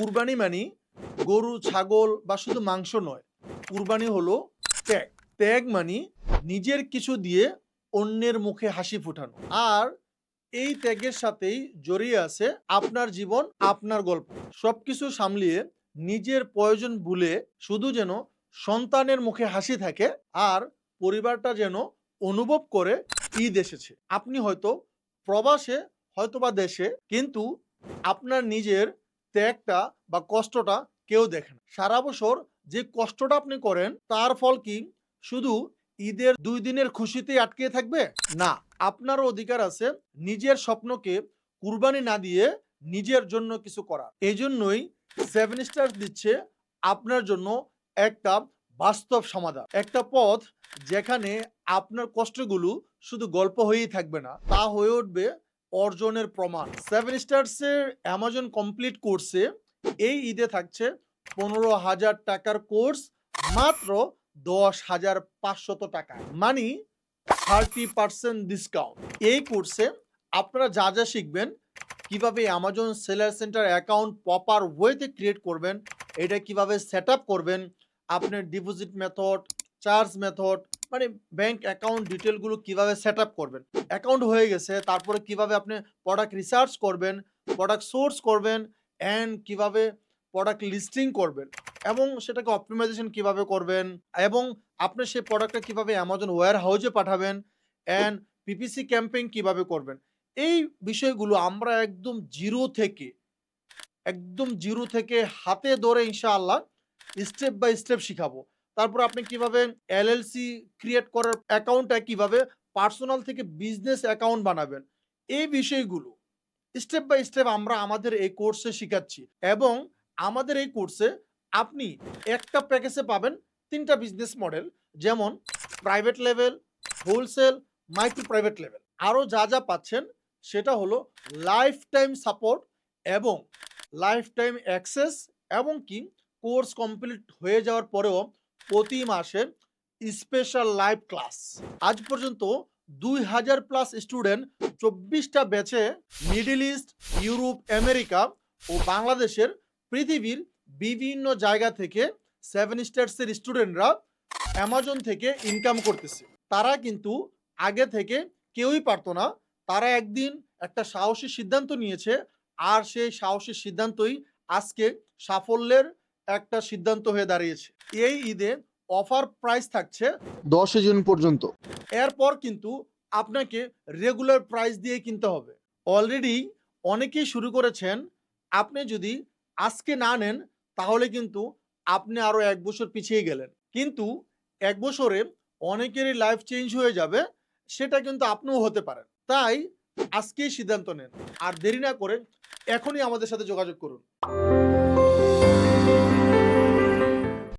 কুরবানি মানি গরু, ছাগল বা শুধু মাংস নয়। কুরবানি হলো ত্যাগ। ত্যাগ মানি নিজের কিছু দিয়ে অন্যের মুখে হাসি ফোটানো। আর এই ত্যাগের সাথেই জড়িয়ে আছে আপনার জীবন, আপনার গল্প। সবকিছু সামলিয়ে নিজের প্রয়োজন ভুলে শুধু যেন সন্তানের মুখে হাসি থাকে আর পরিবারটা যেন অনুভব করে ঈদ এসেছে। আপনি হয়তো প্রবাসে হয়তো বা দেশে, কিন্তু আপনার নিজের ত্যাগটা বা কষ্টটা কেউ দেখে না। সারা বছর যে কষ্টটা আপনি করেন, তার ফল কি? শুধু ঈদের দুই দিনের খুশিতে আটকে থাকবে? না, আপনারও অধিকার আছে নিজের স্বপ্নকে কুরবানি না দিয়ে নিজের জন্য কিছু করা এই জন্যই সেভেন স্টার দিচ্ছে আপনার জন্য একটা বাস্তব সমাধান। একটা পথ যেখানে আপনার কষ্টগুলো শুধু গল্প হয়েই থাকবে না, তা হয়ে উঠবে অর্জনের প্রমাণ। সেভেন স্টার্সের অ্যামাজন কমপ্লিট কোর্সে এই ঈদে থাকছে পনেরো হাজার টাকার কোর্স মাত্র দশ হাজার পাঁচশত টাকা মানি থার্টি পার্সেন্ট ডিসকাউন্ট এই কোর্সে আপনারা যা যা শিখবেন, কীভাবে Amazon seller centre account proper ওয়েতে ক্রিয়েট করবেন, এটা কীভাবে সেট করবেন, আপনার ডিপোজিট মেথড চার্জ মেথড মানে ব্যাংক অ্যাকাউন্ট ডিটেলগুলো কীভাবে সেট আপ করবেন? অ্যাকাউন্ট হয়ে গেছে, তারপরে কীভাবে আপনি প্রোডাক্ট রিসার্চ করবেন প্রোডাক্ট সোর্স করবেন অ্যান্ড কীভাবে প্রোডাক্ট লিস্টিং করবেন, এবং সেটাকে অপটিমাইজেশন কীভাবে করবেন, এবং আপনি সেই প্রোডাক্টটা কীভাবে অ্যামাজন ওয়্যার হাউজে পাঠাবেন অ্যান্ড পিপিসি ক্যাম্পেইন কীভাবে করবেন, এই বিষয়গুলো আমরা একদম জিরো থেকে, একদম জিরো থেকে হাতে ধরে ইনশাআল্লাহ স্টেপ বাই স্টেপ শিখাবো। তারপর আপনি কীভাবে এলএলসি ক্রিয়েট করার অ্যাকাউন্টটা কীভাবে পার্সোনাল থেকে বিজনেস অ্যাকাউন্ট বানাবেন, এই বিষয়গুলো স্টেপ বাই স্টেপ আমরা আমাদের এই কোর্সে শিখাচ্ছি এবং আমাদের এই কোর্সে আপনি একটা প্যাকেজে পাবেন তিনটা বিজনেস মডেল যেমন private level wholesale micro private level আরও যা যা পাচ্ছেন সেটা হলো লাইফ টাইম সাপোর্ট এবং লাইফ টাইম অ্যাক্সেস এবং কি কোর্স কমপ্লিট হয়ে যাওয়ার পরেও প্রতি মাসে স্পেশাল লাইভ ক্লাস আজ পর্যন্ত দুই হাজার প্লাস স্টুডেন্ট চব্বিশটা ব্যাচে মিডল ইস্ট ইউরোপ আমেরিকা ও বাংলাদেশের পৃথিবীর বিভিন্ন জায়গা থেকে সেভেন স্টার্সের স্টুডেন্টরা অ্যামাজন থেকে ইনকাম করতেছে। তারা কিন্তু আগে থেকে কেউই পারতো না। তারা একদিন একটা সাহসী সিদ্ধান্ত নিয়েছে। আর সেই সাহসী সিদ্ধান্তই আজকে সাফল্যের একটা সিদ্ধান্ত হয়ে দাঁড়িয়েছে। এই ঈদে অফার প্রাইস থাকছে দশই জুন পর্যন্ত। এরপর কিন্তু আপনাকে রেগুলার প্রাইস দিয়ে কিনতে হবে। অলরেডি অনেকেই শুরু করেছেন আপনি যদি আজকে না নেন তাহলে কিন্তু আপনি আরও এক বছর পিছিয়ে গেলেন। কিন্তু এক বছরে অনেকেরই লাইফ চেঞ্জ হয়ে যাবে সেটা কিন্তু আপনিও হতে পারেন। তাই আজকেই সিদ্ধান্ত নেন। আর দেরি না করে এখনই আমাদের সাথে যোগাযোগ করুন।